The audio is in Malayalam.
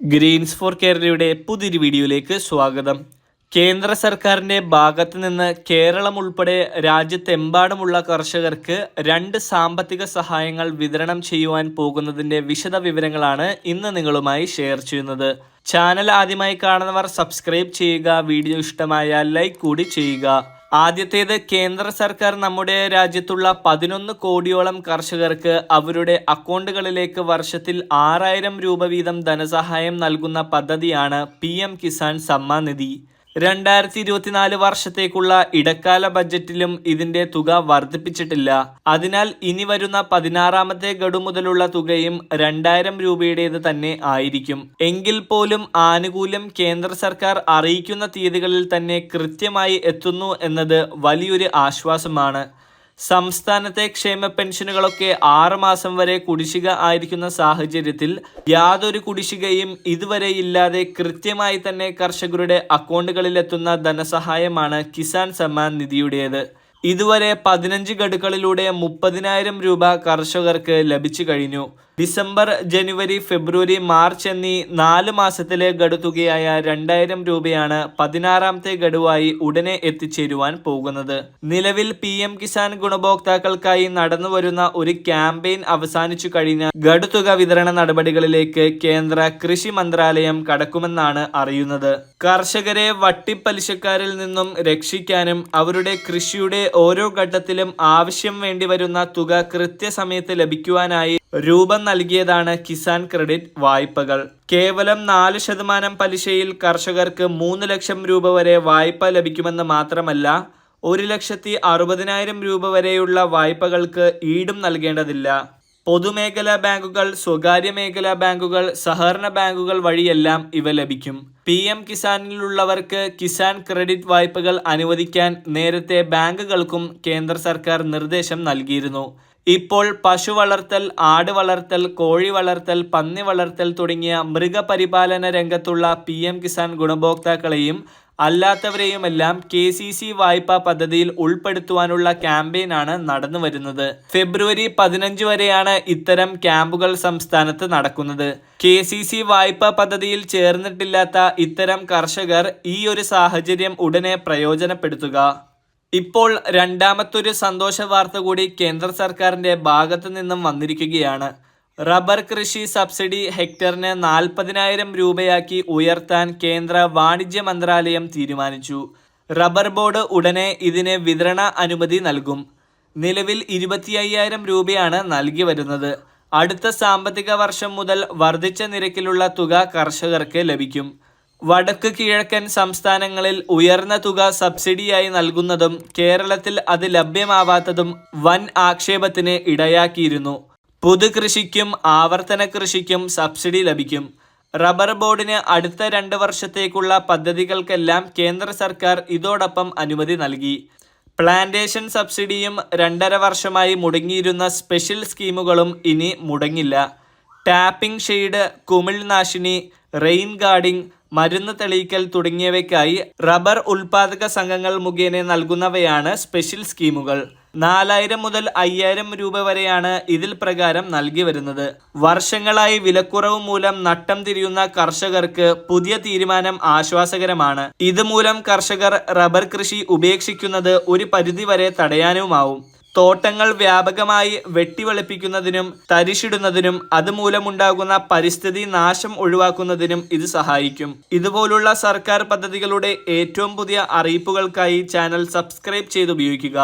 ഗ്രീൻസ് ഫോർ കേരളയുടെ പുതിയൊരു വീഡിയോയിലേക്ക് സ്വാഗതം. കേന്ദ്ര സർക്കാരിന്റെ ഭാഗത്ത് നിന്ന് കേരളം ഉൾപ്പെടെ രാജ്യത്തെമ്പാടുമുള്ള കർഷകർക്ക് രണ്ട് സാമ്പത്തിക സഹായങ്ങൾ വിതരണം ചെയ്യുവാൻ പോകുന്നതിന്റെ വിശദ വിവരങ്ങളാണ് ഇന്ന് നിങ്ങളുമായി ഷെയർ ചെയ്യുന്നത്. ചാനൽ ആദ്യമായി കാണുന്നവർ സബ്സ്ക്രൈബ് ചെയ്യുക വീഡിയോ ഇഷ്ടമായാൽ ലൈക്ക് കൂടി ചെയ്യുക. ആദ്യത്തേത് കേന്ദ്ര സർക്കാർ നമ്മുടെ രാജ്യത്തുള്ള പതിനൊന്ന് കോടിയോളം കർഷകർക്ക് അവരുടെ അക്കൗണ്ടുകളിലേക്ക് വർഷത്തിൽ ആറായിരം രൂപ വീതം ധനസഹായം നൽകുന്ന പദ്ധതിയാണ് പി കിസാൻ സമ്മാൻ നിധി. രണ്ടായിരത്തി ഇരുപത്തിനാല് വർഷത്തേക്കുള്ള ഇടക്കാല ബജറ്റിലും ഇതിന്റെ തുക വർദ്ധിപ്പിച്ചിട്ടില്ല. അതിനാൽ ഇനി വരുന്ന പതിനാറാമത്തെ ഗഡു മുതലുള്ള തുകയും രണ്ടായിരം രൂപയുടേത് തന്നെ ആയിരിക്കും. എങ്കിൽ പോലും ആനുകൂല്യം കേന്ദ്ര സർക്കാർ അറിയിക്കുന്ന തീയതികളിൽ തന്നെ കൃത്യമായി എത്തുന്നു എന്നത് വലിയൊരു ആശ്വാസമാണ്. സംസ്ഥാനത്തെ ക്ഷേമ പെൻഷനുകളൊക്കെ ആറുമാസം വരെ കുടിശ്ശിക ആയിരിക്കുന്ന സാഹചര്യത്തിൽ യാതൊരു കുടിശ്ശികയും ഇതുവരെ ഇല്ലാതെ കൃത്യമായി തന്നെ കർഷകരുടെ അക്കൗണ്ടുകളിലെത്തുന്ന ധനസഹായമാണ് കിസാൻ സമ്മാൻ നിധിയുടേത്. ഇതുവരെ പതിനഞ്ച് ഗഡുക്കളിലൂടെ മുപ്പതിനായിരം രൂപ കർഷകർക്ക് ലഭിച്ചു കഴിഞ്ഞു. ഡിസംബർ ജനുവരി ഫെബ്രുവരി മാർച്ച് എന്നീ നാല് മാസത്തിലെ ഗഡുതുകയായ രണ്ടായിരം രൂപയാണ് പതിനാറാമത്തെ ഗഡുവായി ഉടനെ എത്തിച്ചേരുവാൻ പോകുന്നത്. നിലവിൽ പി എം കിസാൻ ഗുണഭോക്താക്കൾക്കായി നടന്നുവരുന്ന ഒരു ക്യാമ്പയിൻ അവസാനിച്ചു കഴിഞ്ഞ ഗഡുതുക വിതരണ നടപടികളിലേക്ക് കേന്ദ്ര കൃഷി മന്ത്രാലയം കടക്കുമെന്നാണ് അറിയുന്നത്. കർഷകരെ വട്ടിപ്പലിശക്കാരിൽ നിന്നും രക്ഷിക്കാനും അവരുടെ കൃഷിയുടെ ഓരോ ഘട്ടത്തിലും ആവശ്യം വേണ്ടി വരുന്ന തുക കൃത്യസമയത്ത് ലഭിക്കുവാനായി രൂപം നൽകിയതാണ് കിസാൻ ക്രെഡിറ്റ് വായ്പകൾ. കേവലം നാല് ശതമാനം പലിശയിൽ കർഷകർക്ക് മൂന്ന് ലക്ഷം രൂപ വരെ വായ്പ ലഭിക്കുമെന്ന് മാത്രമല്ല ഒരു ലക്ഷത്തി അറുപതിനായിരം രൂപ വരെയുള്ള വായ്പകൾക്ക് ഈടും നൽകേണ്ടതില്ല. പൊതുമേഖലാ ബാങ്കുകൾ സ്വകാര്യ മേഖലാ ബാങ്കുകൾ സഹകരണ ബാങ്കുകൾ വഴിയെല്ലാം ഇവ ലഭിക്കും. പി എം കിസാനിലുള്ളവർക്ക് കിസാൻ ക്രെഡിറ്റ് വായ്പകൾ അനുവദിക്കാൻ നേരത്തെ ബാങ്കുകൾക്കും കേന്ദ്ര സർക്കാർ നിർദ്ദേശം നൽകിയിരുന്നു. ഇപ്പോൾ പശു വളർത്തൽ ആട് വളർത്തൽ കോഴി വളർത്തൽ പന്നി വളർത്തൽ തുടങ്ങിയ മൃഗപരിപാലന രംഗത്തുള്ള പി എം കിസാൻ ഗുണഭോക്താക്കളെയും അല്ലാത്തവരെയുമെല്ലാം കെ സി സി വായ്പാ പദ്ധതിയിൽ ഉൾപ്പെടുത്തുവാനുള്ള ക്യാമ്പയിനാണ് നടന്നു വരുന്നത്. ഫെബ്രുവരി പതിനഞ്ച് വരെയാണ് ഇത്തരം ക്യാമ്പുകൾ സംസ്ഥാനത്ത് നടക്കുന്നത്. കെ സി സി വായ്പാ പദ്ധതിയിൽ ചേർന്നിട്ടില്ലാത്ത ഇത്തരം കർഷകർ ഈ ഒരു സാഹചര്യം ഉടനെ പ്രയോജനപ്പെടുത്തുക. ഇപ്പോൾ രണ്ടാമത്തൊരു സന്തോഷ വാർത്ത കൂടി കേന്ദ്ര സർക്കാരിന്റെ ഭാഗത്തു നിന്നും വന്നിരിക്കുകയാണ്. റബ്ബർ കൃഷി സബ്സിഡി ഹെക്ടറിന് നാൽപ്പതിനായിരം രൂപയാക്കി ഉയർത്താൻ കേന്ദ്ര വാണിജ്യ മന്ത്രാലയം തീരുമാനിച്ചു. റബ്ബർ ബോർഡ് ഉടനെ ഇതിന് വിതരണ അനുമതി നൽകും. നിലവിൽ ഇരുപത്തി അയ്യായിരം രൂപയാണ് നൽകി വരുന്നത്. അടുത്ത സാമ്പത്തിക വർഷം മുതൽ വർദ്ധിച്ച നിരക്കിലുള്ള തുക കർഷകർക്ക് ലഭിക്കും. വടക്ക് കിഴക്കൻ സംസ്ഥാനങ്ങളിൽ ഉയർന്ന തുക സബ്സിഡിയായി നൽകുന്നതും കേരളത്തിൽ അത് ലഭ്യമാവാത്തതും വൻ ആക്ഷേപത്തിന് ഇടയാക്കിയിരുന്നു. പുതുകൃഷിക്കും ആവർത്തന കൃഷിക്കും സബ്സിഡി ലഭിക്കും. റബ്ബർ ബോർഡിന് അടുത്ത രണ്ട് വർഷത്തേക്കുള്ള പദ്ധതികൾക്കെല്ലാം കേന്ദ്ര സർക്കാർ ഇതോടൊപ്പം അനുമതി നൽകി. പ്ലാന്റേഷൻ സബ്സിഡിയും രണ്ടര വർഷമായി മുടങ്ങിയിരുന്ന സ്പെഷ്യൽ സ്കീമുകളും ഇനി മുടങ്ങില്ല. ടാപ്പിംഗ് ഷെയ്ഡ് കുമിൾനാശിനി റെയിൻ ഗാർഡിംഗ് മരുന്ന് തെളിയിക്കൽ തുടങ്ങിയവയ്ക്കായി റബ്ബർ ഉൽപാദക സംഘങ്ങൾ മുഖേന നൽകുന്നവയാണ് സ്പെഷ്യൽ സ്കീമുകൾ. നാലായിരം മുതൽ അയ്യായിരം രൂപ വരെയാണ് ഇതിൽ പ്രകാരം നൽകി വരുന്നത്. വർഷങ്ങളായി വിലക്കുറവ് മൂലം നട്ടം തിരിയുന്ന കർഷകർക്ക് പുതിയ തീരുമാനം ആശ്വാസകരമാണ്. ഇതുമൂലം കർഷകർ റബ്ബർ കൃഷി ഉപേക്ഷിക്കുന്നത് ഒരു പരിധിവരെ തടയാനുമാവും. തോട്ടങ്ങൾ വ്യാപകമായി വെട്ടിവെളുപ്പിക്കുന്നതിനും തരിശിടുന്നതിനും അതുമൂലമുണ്ടാകുന്ന പരിസ്ഥിതി നാശം ഒഴിവാക്കുന്നതിനും ഇത് സഹായിക്കും. ഇതുപോലുള്ള സർക്കാർ പദ്ധതികളുടെ ഏറ്റവും പുതിയ അറിയിപ്പുകൾക്കായി ചാനൽ സബ്സ്ക്രൈബ് ചെയ്ത് ഉപയോഗിക്കുക